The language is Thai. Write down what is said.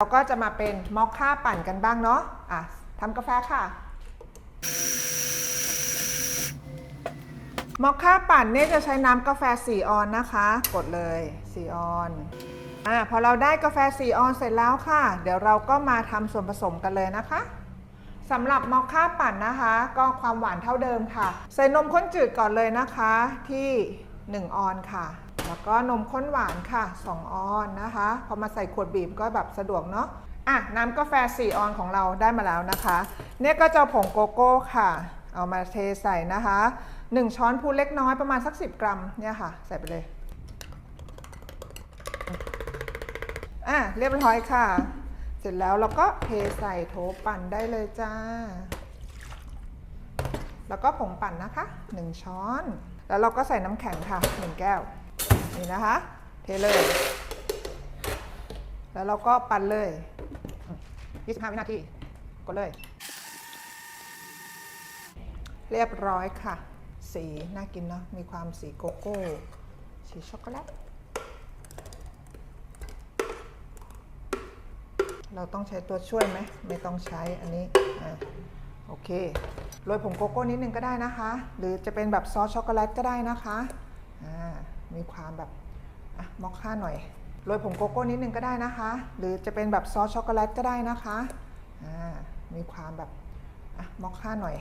เราก็จะมาเป็นมอคค่าปั่นกันบ้างเนาะอะทำกาแฟค่ะ มอคค่าปั่นเนี่ยจะใช้น้ำกาแฟ 4 ออนนะคะ กดเลย 4 ออนอ่าพอเราได้กาแฟ 4 ออนเสร็จแล้วค่ะ เดี๋ยวเราก็มาทำส่วนผสมกันเลยนะคะสำหรับมอคค่าปั่นนะคะ ก็ความหวานเท่าเดิมค่ะ ใส่นมข้นจืดก่อนเลยนะคะที่ 1 ออนค่ะ แล้วก็นมข้นหวานค่ะ 2 ออนนะคะ พอมาใส่ขวดบีบก็แบบสะดวกเนาะอะน้ำกาแฟ 4 ออนของเราได้มาแล้วนะคะ เนี่ยก็จะผงโกโก้ค่ะ เอามาเทใส่นะคะ 1 ช้อนพูเล็กน้อยประมาณสัก 10 กรัมเนี่ยค่ะ ใส่ไปเลยอะเรียบร้อยค่ะ เสร็จแล้วเราก็เทใส่โถปั่นได้เลยจ้า แล้วก็ผงปั่นนะคะ 1 ช้อน แล้วเราก็ใส่น้ำแข็งค่ะ 1 แก้ว นี่นะคะ เทเลย แล้วเราก็ปั่นเลย 25 วินาทีก็เลย เรียบร้อยค่ะ สีน่ากินเนาะ มีความสีโกโก้ สีช็อกโกแลต เราต้องใช้ตัวช่วยไหม ไม่ต้องใช้อันนี้อโอเค โรยผงโกโก้นิดนึงก็ได้นะคะ หรือจะเป็นแบบซอสช็อกโกแลตก็ได้นะคะ อ่า มีความแบบอะมอคค่าหน่อยโรยผงโกโก้นิดนึงก็ได้นะคะ หรือจะเป็นแบบซอสช็อกโกแลตก็ได้นะคะอ่ามีความแบบอะมอคค่าหน่อย